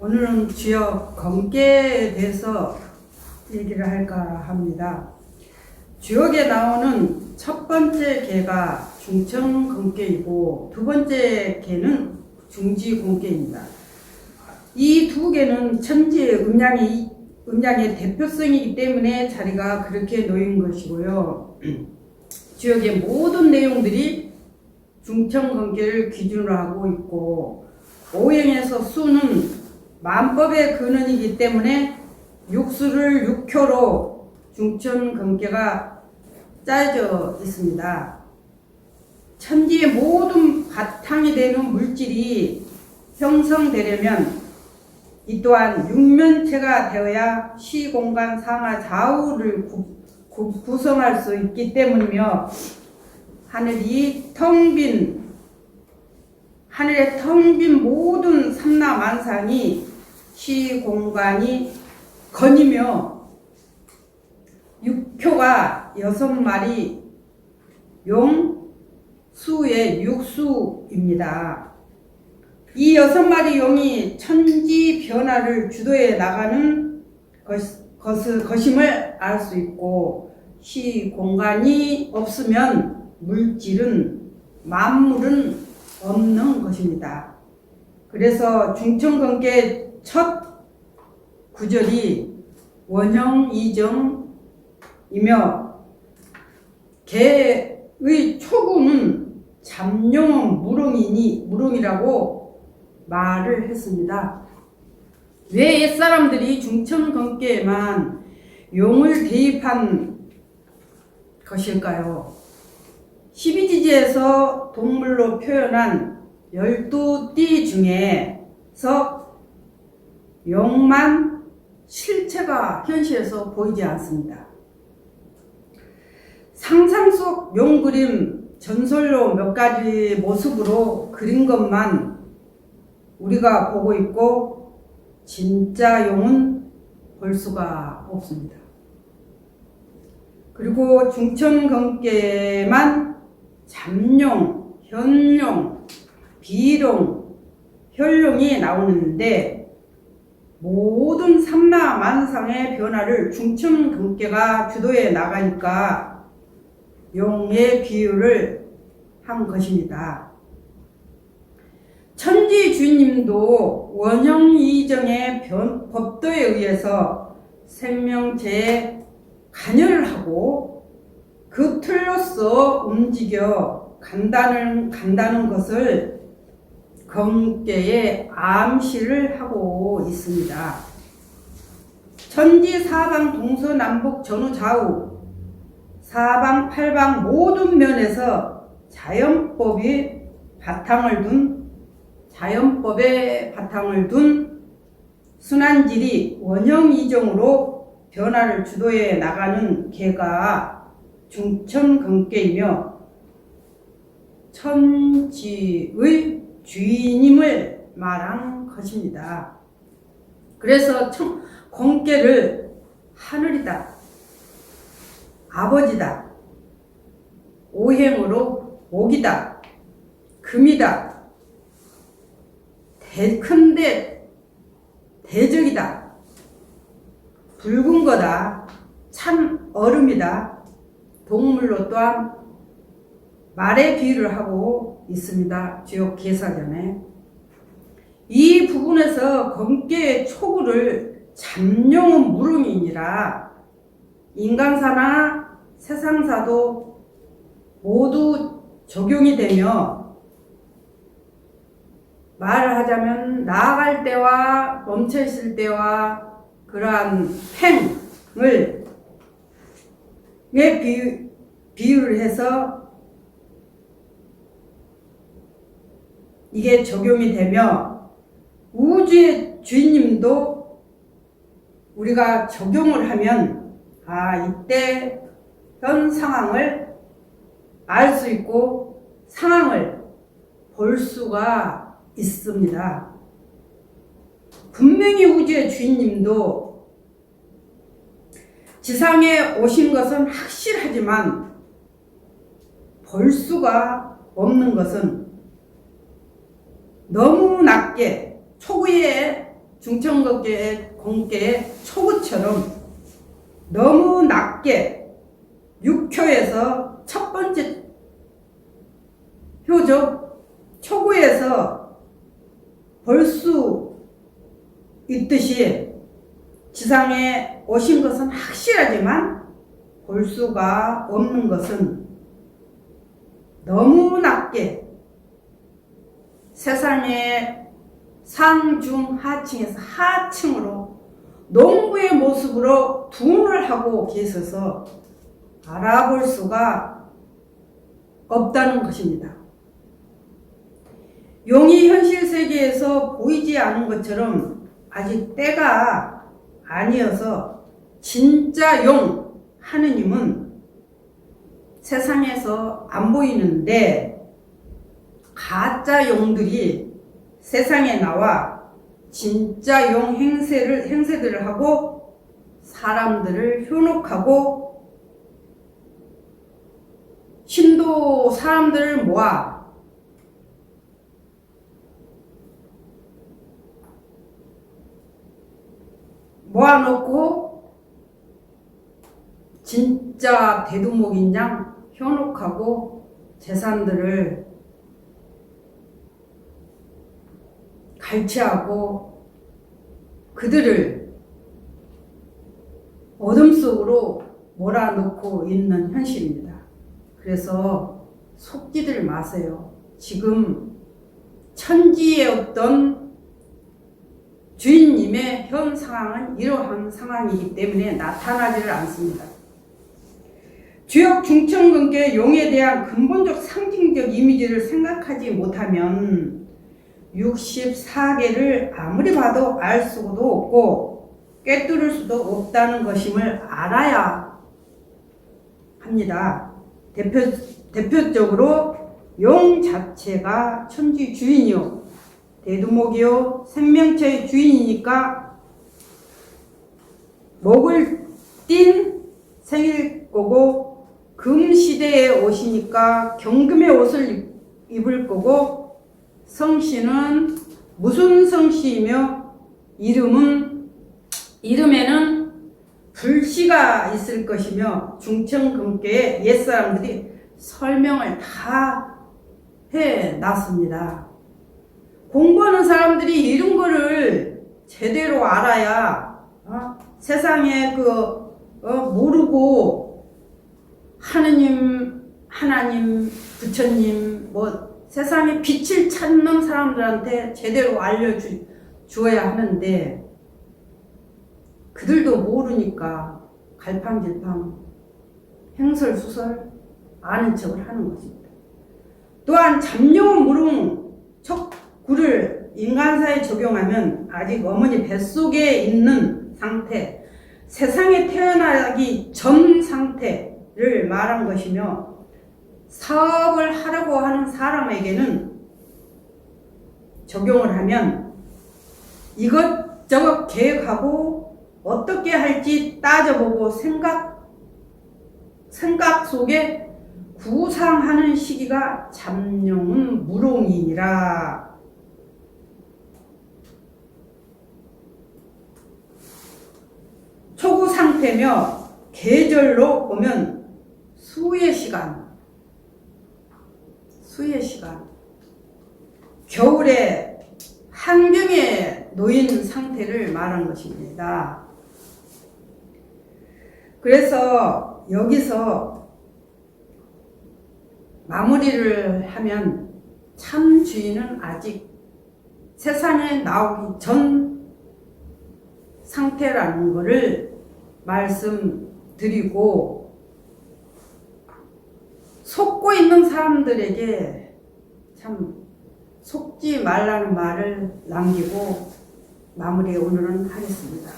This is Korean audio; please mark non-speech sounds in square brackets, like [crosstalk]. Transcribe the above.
오늘은 주역 검계에 대해서 얘기를 할까 합니다. 주역에 나오는 첫 번째 개가 중청 검계이고 두 번째 개는 중지 검계입니다. 이 두 개는 천지의 음양이 음양의 대표성이기 때문에 자리가 그렇게 놓인 것이고요. [clears throat] 주역의 모든 내용들이 중청 검계를 기준으로 하고 있고 오행에서 수는 만법의 근원이기 때문에 육수를 육효로 중천 검계가 짜여져 있습니다. 천지의 모든 바탕이 되는 물질이 형성되려면 이 또한 육면체가 되어야 시공간 상하 좌우를 구, 구, 구성할 수 있기 때문이며 하늘이 텅 빈 하늘의 텅 빈 모든 삼라만상이 시 공간이 건이며 육효가 여섯 마리 용 수의 육수입니다. 이 여섯 마리 용이 천지 변화를 주도해 나가는 것, 것, 것임을 알 수 있고 시 공간이 없으면 물질은 만물은 없는 것입니다. 그래서 중천관계 첫 구절이 원형 이정이며 개의 초구는 잠룡은 무릉이니 무릉이라고 말을 했습니다. 왜 옛사람들이 중천관계에만 용을 대입한 것일까요? 12지지에서 동물로 표현한 12띠 중에서 용만 실체가 현실에서 보이지 않습니다. 상상 속 용 그림 전설로 몇 가지 모습으로 그린 것만 우리가 보고 있고 진짜 용은 볼 수가 없습니다. 그리고 중천검계만 잠룡, 현룡, 비룡, 혈룡이 나오는데 모든 삼라 만상의 변화를 중천검계가 주도해 나가니까 용의 비유를 한 것입니다. 천지 주님도 원형 이정의 변, 법도에 의해서 생명체에 간여를 하고 그 틀로서 움직여 간다는, 간다는 것을 검계에 암시를 하고 있습니다. 천지 사방 동서남북 전후 좌우 사방 팔방 모든 면에서 자연법이 바탕을 둔 자연법의 바탕을 둔 순환질이 원형 이정으로 변화를 주도해 나가는 개가 중천근계이며 천지의 주인임을 말한 것입니다. 그래서 청, 공계를 하늘이다, 아버지다, 오행으로 목이다, 금이다, 대, 큰데 대적이다, 붉은 거다, 참 얼음이다, 동물로 또한 말의 비유를 하고 있습니다. 주요 계사전에. 이 부분에서 검계의 초구를 잠룡은 무릉이니라 인간사나 세상사도 모두 적용이 되며 말을 하자면 나아갈 때와 멈춰 있을 때와 그러한 행을 비유를 해서 이게 적용이 되며 우주의 주인님도 우리가 적용을 하면 아 이때 현 상황을 알 수 있고 상황을 볼 수가 있습니다. 분명히 우주의 주인님도 지상에 오신 것은 확실하지만 볼 수가 없는 것은 너무 낮게 초기에 중천국계의 공계의 초구처럼 너무 낮게 6초에서 첫 번째 효적 초구에서 볼 수 있듯이 지상에 오신 것은 확실하지만 볼 수가 없는 것은 너무 낮게 세상의 상중 하층에서 하층으로 농부의 모습으로 둔을 하고 계셔서 알아볼 수가 없다는 것입니다. 용이 현실 세계에서 보이지 않은 것처럼 아직 때가 아니어서 진짜 용 하느님은 세상에서 안 보이는데 가짜 용들이 세상에 나와 진짜 용 행세를 행세들을 하고 사람들을 현혹하고 신도 사람들을 모아 모아놓고 진짜 대두목인 양 현혹하고 재산들을 갈취하고 그들을 어둠 속으로 몰아넣고 있는 현실입니다. 그래서 속지들 마세요. 지금 천지에 없던 주인님의 현 상황은 이러한 상황이기 때문에 나타나지를 않습니다. 주역 중천근계 용에 대한 근본적 상징적 이미지를 생각하지 못하면 64개를 아무리 봐도 알 수도 없고 꿰뚫을 수도 없다는 것임을 알아야 합니다. 대표, 대표적으로 용 자체가 천지 주인이요. 대두목이요. 생명체의 주인이니까 목을 띤 생일 거고 금 시대에 오시니까 경금의 옷을 입을 거고 성씨는 무슨 성씨이며 이름은 이름에는 불씨가 있을 것이며 중천금계의 옛사람들이 설명을 다 해놨습니다. 공부하는 사람들이 이런 거를 제대로 알아야 어? 세상에 그 어? 모르고 하느님, 하나님, 부처님 뭐 세상에 빛을 찾는 사람들한테 제대로 알려주 주어야 하는데 그들도 모르니까 갈팡질팡 행설수설 아는 척을 하는 것입니다. 또한 잡룡 무릉 척구를 인간사에 적용하면 아직 어머니 뱃속에 있는 상태, 세상에 태어나기 전 상태를 말한 것이며 사업을 하려고 하는 사람에게는 적용을 하면 이것저것 계획하고 어떻게 할지 따져보고 생각, 생각 속에 구상하는 시기가 잠룡은 무롱이니라. 초구 상태며 계절로 보면 수의 시간, 수의 시간, 겨울에 한경에 놓인 상태를 말한 것입니다. 그래서 여기서 마무리를 하면 참 주인은 아직 세상에 나오기 전 상태라는 것을 말씀드리고 속고 있는 사람들에게 참 속지 말라는 말을 남기고 마무리 오늘은 하겠습니다.